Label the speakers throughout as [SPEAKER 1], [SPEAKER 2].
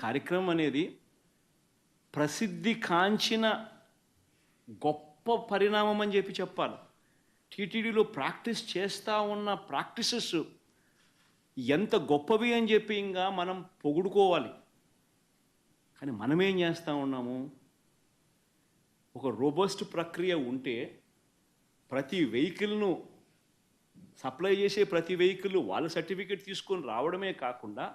[SPEAKER 1] కార్యక్రమం అనేది ప్రసిద్ధి కాంచిన గొప్ప పరిణామం అని చెప్పి చెప్పాలి. టీటీడీలో ప్రాక్టీస్ చేస్తూ ఉన్న ప్రాక్టీసెస్ ఎంత గొప్పవి అని చెప్పి ఇంకా మనం పొగుడుకోవాలి. కానీ మనమేం చేస్తూ ఉన్నాము? ఒక రోబస్ట్ ప్రక్రియ ఉంటే ప్రతి వెహికల్ను సప్లై చేసే ప్రతి వెహికల్ వాళ్ళ సర్టిఫికేట్ తీసుకొని రావడమే కాకుండా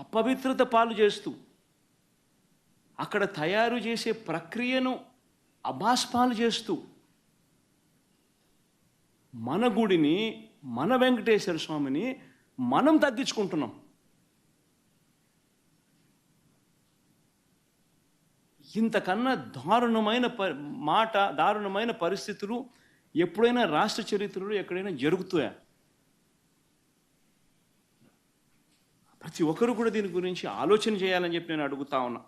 [SPEAKER 1] అపవిత్రత పాలు చేస్తూ అక్కడ తయారు చేసే ప్రక్రియను అభాస్పాలు చేస్తూ మన గుడిని మన వెంకటేశ్వర స్వామిని మనం తగ్గించుకుంటున్నాం. ఇంతకన్నా దారుణమైన ప మాట దారుణమైన పరిస్థితులు ఎప్పుడైనా రాష్ట్ర చరిత్రలో ఎక్కడైనా జరుగుతాయా? ప్రతి ఒక్కరు కూడా దీని గురించి ఆలోచన చేయాలని చెప్పి నేను అడుగుతా ఉన్నా.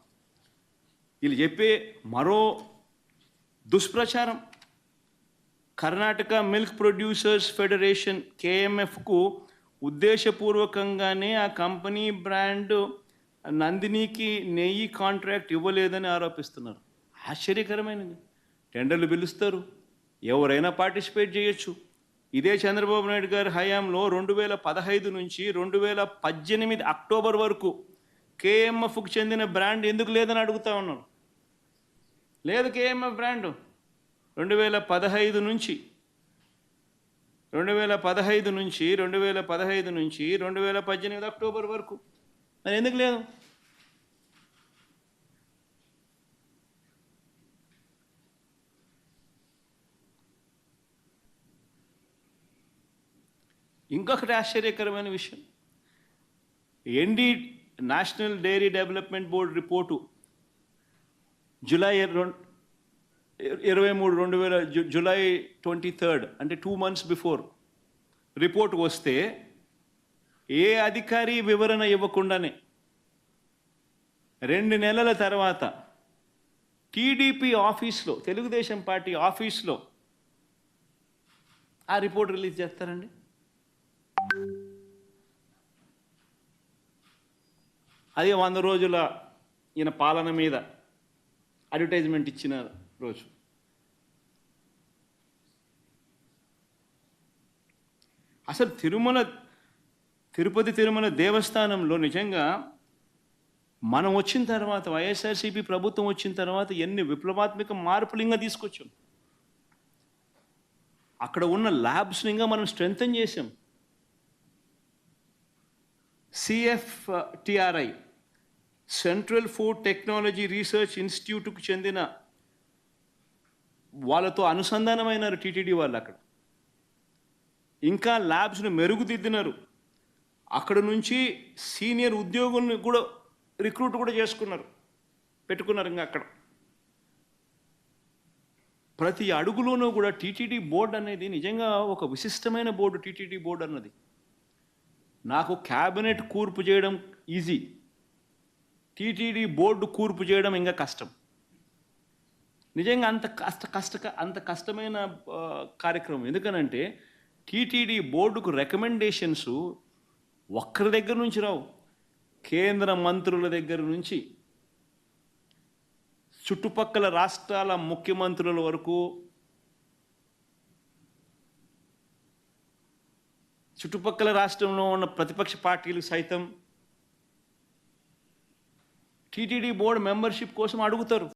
[SPEAKER 1] వీళ్ళు చెప్పే మరో దుష్ప్రచారం. కర్ణాటక మిల్క్ ప్రొడ్యూసర్స్ ఫెడరేషన్ కేఎంఎఫ్కు ఉద్దేశపూర్వకంగానే ఆ కంపెనీ బ్రాండ్ నందినికి నెయ్యి కాంట్రాక్ట్ ఇవ్వలేదని ఆరోపిస్తున్నారు. ఆశ్చర్యకరమైనది. టెండర్లు పిలుస్తారు. ఎవరైనా పార్టిసిపేట్ చేయొచ్చు. ఇదే చంద్రబాబు నాయుడు గారి హయాంలో రెండు వేల పదహైదు నుంచి రెండు వేల పద్దెనిమిది అక్టోబర్ వరకు కేఎంఎఫ్కు చెందిన బ్రాండ్ ఎందుకు లేదని అడుగుతా ఉన్నాను లేదు కేఎంఎఫ్ బ్రాండ్. రెండు వేల పదహైదు నుంచి రెండు వేల పదహైదు నుంచి రెండు వేల పదహైదు నుంచి రెండు వేల పద్దెనిమిది అక్టోబర్ వరకు. మరి ఎందుకు లేదు? ఇంకొకటి ఆశ్చర్యకరమైన విషయం. ND national dairy development board report July ఇరవై మూడు రెండు వేల జులై జూలై ట్వంటీ థర్డ్ అంటే టూ మంత్స్ బిఫోర్ రిపోర్ట్ వస్తే ఏ అధికారి వివరణ ఇవ్వకుండానే రెండు నెలల తర్వాత టీడీపీ ఆఫీస్లో తెలుగుదేశం పార్టీ ఆఫీస్లో ఆ రిపోర్ట్ రిలీజ్ చేస్తారండి? అది వంద రోజుల ఈయన పాలన మీద అడ్వర్టైజ్మెంట్ ఇచ్చిన రోజు. అసలు తిరుమల తిరుపతి తిరుమల దేవస్థానంలో నిజంగా మనం వచ్చిన తర్వాత వైఎస్ఆర్సీపీ ప్రభుత్వం వచ్చిన తర్వాత ఎన్ని విప్లవాత్మక మార్పులు ఇంకా తీసుకొచ్చాం. అక్కడ ఉన్న ల్యాబ్స్ని ఇంకా మనం స్ట్రెంగ్తన్ చేసాం CFTRI central food technology research ఇన్స్టిట్యూట్కు చెందిన వాళ్ళతో అనుసంధానమైనారు టీటీడీ వాళ్ళు అక్కడ. ఇంకా ల్యాబ్స్ను మెరుగుదిద్దినారు. అక్కడ నుంచి సీనియర్ ఉద్యోగుల్ని కూడా రిక్రూట్ కూడా చేసుకున్నారు. పెట్టుకున్నారు ఇంకా అక్కడ. ప్రతి అడుగులోనూ కూడా టీటీడీ బోర్డు అనేది నిజంగా ఒక విశిష్టమైన బోర్డు టీటీడీ బోర్డు అన్నది. నాకు క్యాబినెట్ కూర్పు చేయడం ఈజీ. టీటీడీ బోర్డు కూర్పు చేయడం ఇంకా కష్టం. నిజంగా అంత కష్ట కష్ట అంత కష్టమైన కార్యక్రమం. ఎందుకనంటే టీటీడీ బోర్డుకు రికమెండేషన్స్ ఒక్కరి దగ్గర నుంచి రావు. కేంద్ర మంత్రుల దగ్గర నుంచి. చుట్టుపక్కల రాష్ట్రాల ముఖ్యమంత్రుల వరకు చుట్టుపక్కల రాష్ట్రంలో ఉన్న ప్రతిపక్ష పార్టీలు సైతం టీటీడీ బోర్డు మెంబర్షిప్ కోసం అడుగుతారు.